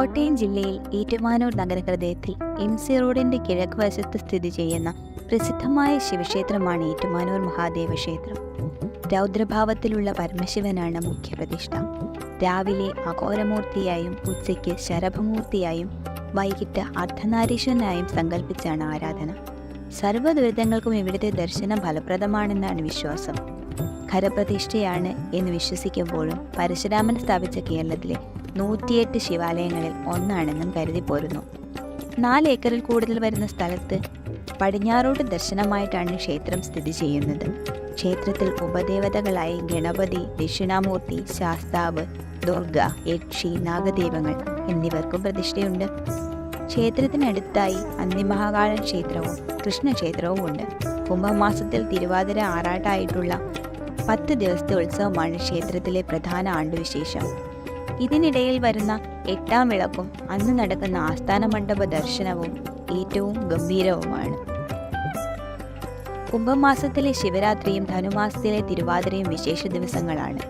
കോട്ടയം ജില്ലയിൽ Ettumanoor നഗരഹൃദയത്തിൽ M C റോഡിന്റെ കിഴക്ക് വശത്ത് സ്ഥിതി ചെയ്യുന്ന പ്രസിദ്ധമായ ശിവക്ഷേത്രമാണ് ഏറ്റുമാനൂർ മഹാദേവ ക്ഷേത്രം രൗദ്രഭാവത്തിലുള്ള പരമശിവനാണ് മുഖ്യപ്രതിഷ്ഠ. രാവിലെ അഘോരമൂർത്തിയായും ഉച്ചയ്ക്ക് ശരഭമൂർത്തിയായും വൈകിട്ട് അർദ്ധനാരീശ്വരനായും സങ്കല്പിച്ചാണ് ആരാധന. സർവ ദുരിതങ്ങൾക്കും ഇവിടുത്തെ ദർശനം ഫലപ്രദമാണെന്നാണ് വിശ്വാസം. ഖരപ്രതിഷ്ഠയാണ് എന്ന് വിശ്വസിക്കുമ്പോഴും പരശുരാമൻ സ്ഥാപിച്ച കേരളത്തിലെ നൂറ്റിയെട്ട് ശിവാലയങ്ങളിൽ ഒന്നാണെന്നും കരുതി പോരുന്നു നാല് ഏക്കറിൽ കൂടുതൽ വരുന്ന സ്ഥലത്ത് പടിഞ്ഞാറോട്ട് ദർശനമായിട്ടാണ് ക്ഷേത്രം സ്ഥിതി ചെയ്യുന്നത്. ക്ഷേത്രത്തിൽ ഉപദേവതകളായി ഗണപതി ദക്ഷിണാമൂർത്തി ശാസ്താവ് ദുർഗ യക്ഷി നാഗദൈവങ്ങൾ എന്നിവർക്കും പ്രതിഷ്ഠയുണ്ട്. ക്ഷേത്രത്തിനടുത്തായി അന്തിമഹാകാളൻ ക്ഷേത്രവും കൃഷ്ണക്ഷേത്രവും ഉണ്ട് കുംഭമാസത്തിൽ തിരുവാതിര ആറാട്ടായിട്ടുള്ള പത്ത് ദിവസത്തെ ഉത്സവമാണ് ക്ഷേത്രത്തിലെ പ്രധാന ആണ്ടുവിശേഷം. ഇതിനിടയിൽ വരുന്ന എട്ടാം വിളക്കും അന്ന് നടക്കുന്ന ആസ്ഥാന മണ്ഡപ ദർശനവും ഏറ്റവും ഗംഭീരവുമാണ്. കുംഭമാസത്തിലെ ശിവരാത്രിയും ധനുമാസത്തിലെ തിരുവാതിരയും വിശേഷ ദിവസങ്ങളാണ്.